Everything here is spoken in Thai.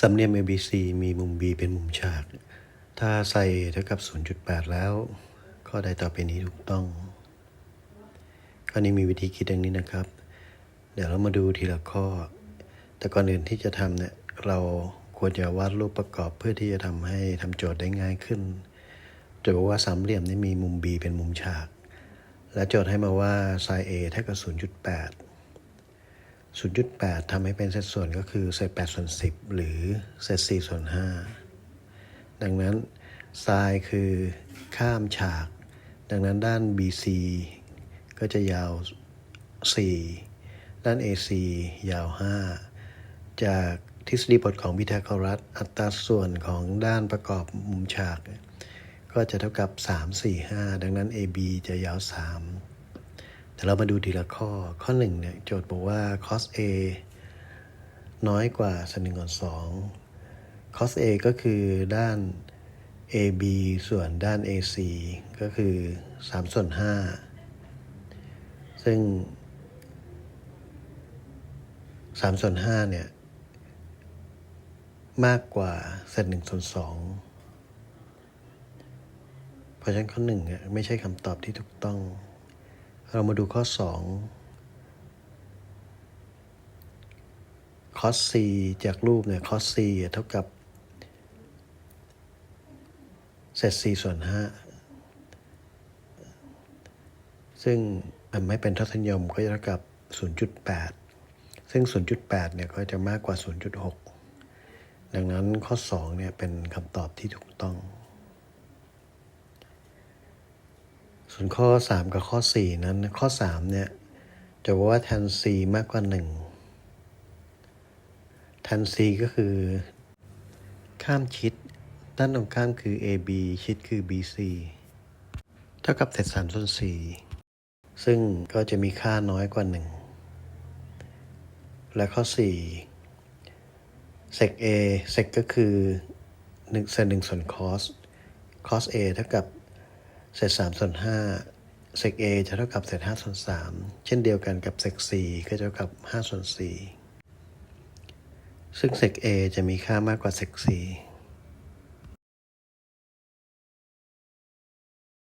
สำเนียง ABC มีมุม B เป็นมุมฉาก ถ้าใส่เท่ากับ 0.8 แล้ว ข้อใดต่อไปนี้ถูกต้อง ข้อนี้มีวิธีคิดดังนี้นะครับ เดี๋ยวเรามาดูทีละข้อ แต่ก่อนอื่นที่จะทำเนี่ย เราควรจะวาดรูปประกอบเพื่อที่จะทำให้ทำโจทย์ได้ง่ายขึ้นโจทย์บอกว่าสามเหลี่ยมนี้มีมุม B เป็นมุมฉาก และโจทย์ให้มาว่า sin A เท่ากับ 0.8 0.8ทำให้เป็นเศษส่วนก็คือเศษ8ส่วน10 หรือเศษ4ส่วน5ดังนั้น sin คือข้ามฉาก ดังนั้นด้าน BC ก็จะยาว 4 ด้าน AC ยาว 5 จากทฤษฎีบทของพีทาโกรัส อัตราส่วนของด้านประกอบมุมฉาก ก็จะเท่ากับ 3 4 5 ดังนั้น AB จะยาว 3 แต่เรามาดูทีละข้อ ข้อหนึ่งเนี่ยโจทย์บอกว่า cos A น้อยกว่าสนหนึ่งก่อนสอง cos A ก็คือด้าน AB ส่วนด้าน AC ก็คือ3ส่วน5ซึ่ง3ส่วน5เนี่ย มากกว่าเศษหนึ่งส่วนสองเพราะฉะนั้นข้อหนึ่งเนี่ยไม่ใช่คำตอบที่ถูกต้อง เรามาดูข้อ 2 cos c จากรูปเนี่ย cos c เท่ากับเศษ4ส่วน 5 ซึ่งมันไม่เป็นทศนิยมก็จะเท่ากับ 0.8 ซึ่ง 0.8 เนี่ย ก็จะมากกว่า 0.6 ดังนั้นข้อ 2 เนี่ย เป็นคำตอบที่ถูกต้อง ส่วนข้อ 3 กับข้อ 4 นั้น ข้อ 3 เนี่ย จะบอกว่า tan c มากกว่า1 tan c ก็คือ ข้ามชิด ด้านตรงข้ามคือ AB ชิดคือ BC เท่ากับเศษ3ส่วน4ซึ่งก็จะมีค่าน้อยกว่า 1 และข้อ4 sec A sec ก็คือ1เศษ1ส่วน cos cos A เท่ากับ เศษ3ส่วน5เศษ A จะเท่ากับเศษ5ส่วน3เช่นเดียวกันกับเศษ4ก็จะเท่ากับ5ส่วน4ซึ่งเศษ A จะมีค่ามากกว่าเศษ4